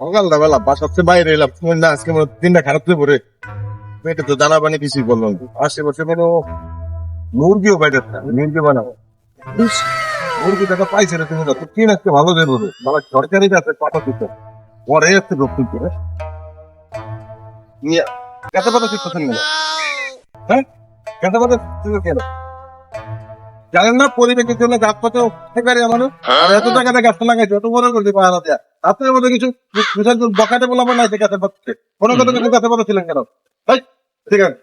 সকালটা বেলা বাসাতে বাইরে এলাম। না আজকে মনে দিনটা খারাপ হয়ে পড়ে পেটে তো দানা পানি কিছুই বললাম। আশেপাশে কোনো মুরগিও মুরগি বানাবো। পাইছে না তুমি তো কিন আজকে ভালো সরকারি দিতে। পরে আসতে রক্ষণ করে নিয়ে কাঁচা পাতা ঠিক কথা নিয়ে হ্যাঁ? কাঁচা পাতা কেন? জানেন না পরিবেশের জন্য গাছ পাতা একেবারে আর এত টাকাতে গাছটা লাগাইছে এত বড় করে দিবে আলাদা। দেয়া আপনার মধ্যে কিছু বকাতে বললাম না যে গাছের পাতা কোনো কথা পাতা ছিলেন কেন? এই, ঠিক আছে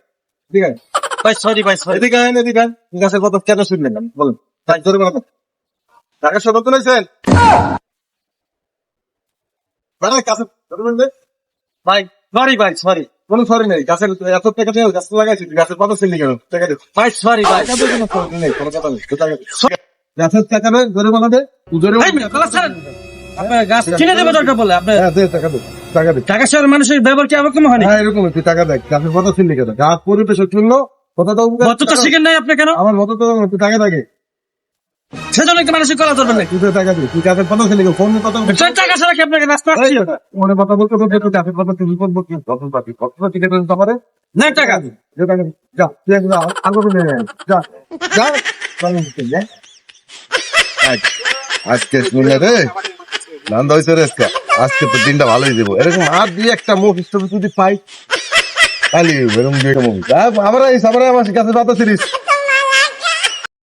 ঠিক আছে ভাই সরি ভাই সরি এদিকে আইন এদিকে আইন। গাছের কথা কেন শুনলেন না? বলুন তাই ধরে বলো টাকা সদর তুলেছেন বেড়া গাছের ভাই। সরি ভাই সরি কোনো সরি নেই। গাছের এত টাকা দিয়ে গাছ লাগাইছি গাছের পাতা ছিলি কেন টাকা দিও ভাই সরি ভাই। টাকা কোনো সরি নেই কোনো কথা নেই তো। গাছের টাকা নেই ধরে বলো দে ভাই ছাড়েন আপনার গাছ কিনে দেবে দরকার বলে আপনার হ্যাঁ দে টাকা টাকা দে। মানুষের ব্যবহার কি এরকম হ্যাঁ এরকম তুই টাকা দেখ গাছের কথা ছিলি কেন? গাছ পরিবেশের জন্য কথা দাও শিখেন নাই আপনি কেন? আমার মতো তো তুই টাকা থাকে সেজন্য একটা মানুষের তুই টাকা দিবি তুই গাছের কথা ছিলি ফোন কথা টাকা ছাড়া কি আপনাকে রাস্তা আসছি মনে কথা বলতে বলতে তুই গাছের কথা তুই বলব কি? কত পাবি কত টিকিট দিতে পারে না টাকা। যে যা তুই একদম আগে যা আজকে শুনে রে নান্দ হয়েছে রে আজকে আজকে তো দিনটা ভালোই দেবো। এরকম আর দিয়ে একটা মুখ যদি পাই, তাহলে এরকম দুই একটা মুভি আমরা এই সামনে আমার কাছে পাতা সিরিজ